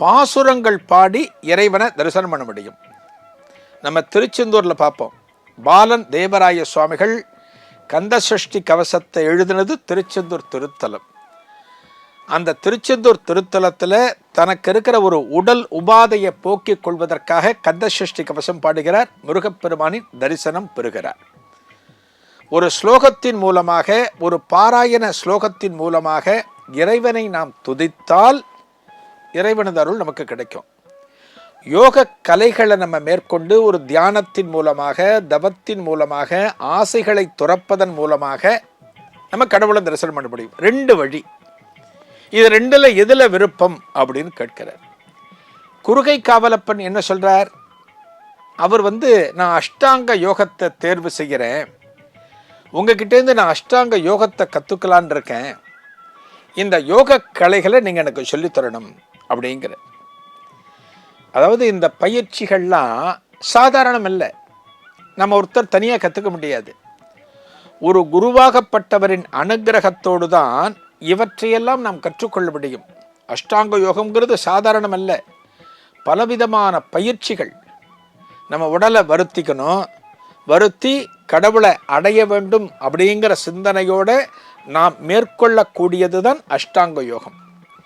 பாசுரங்கள் பாடி இறைவனை தரிசனம் பண்ண முடியும். நம்ம திருச்செந்தூரில் பார்ப்போம் பாலன் தேவராய சுவாமிகள் கந்தசஷ்டி கவசத்தை எழுதினது திருச்செந்தூர் திருத்தலம். அந்த திருச்செந்தூர் திருத்தலத்தில் தனக்கு இருக்கிற ஒரு உடல் உபாதையை போக்கிக் கொள்வதற்காக கந்தசஷ்டி கவசம் பாடுகிறார். முருகப்பெருமானின் தரிசனம் பெறுகிறார். ஒரு ஸ்லோகத்தின் மூலமாக ஒரு பாராயண ஸ்லோகத்தின் மூலமாக இறைவனை நாம் துதித்தால் இறைவனது அருள் நமக்கு கிடைக்கும். யோக கலைகளை நம்ம மேற்கொண்டு ஒரு தியானத்தின் மூலமாக தவத்தின் மூலமாக ஆசைகளை துறப்பதன் மூலமாக நம்ம கடவுளை தரிசனம் பண்ண முடியும். ரெண்டு வழி. இது ரெண்டுல எதுல விருப்பம் அப்படின்னு கேட்கிறார். குறுகை காவலப்பன் என்ன சொல்றார்? அவர் வந்து நான் அஷ்டாங்க யோகத்தை தேர்வு செய்கிறேன். உங்ககிட்டேருந்து நான் அஷ்டாங்க யோகத்தை கற்றுக்கலான் இருக்கேன். இந்த யோக கலைகளை நீங்கள் எனக்கு சொல்லித்தரணும் அப்படிங்கிற. அதாவது இந்த பயிற்சிகள்லாம் சாதாரணம் இல்லை நம்ம ஒருத்தர் தனியாக கற்றுக்க முடியாது. ஒரு குருவாகப்பட்டவரின் அனுகிரகத்தோடு தான் இவற்றையெல்லாம் நாம் கற்றுக்கொள்ள முடியும். அஷ்டாங்க யோகம்ங்கிறது சாதாரணம் அல்ல பலவிதமான பயிற்சிகள். நம்ம உடலை வருத்திக்கணும். வருத்தி கடவுளை அடைய வேண்டும் அப்படிங்கிற சிந்தனையோடு நாம் மேற்கொள்ளக்கூடியது தான் அஷ்டாங்க யோகம்.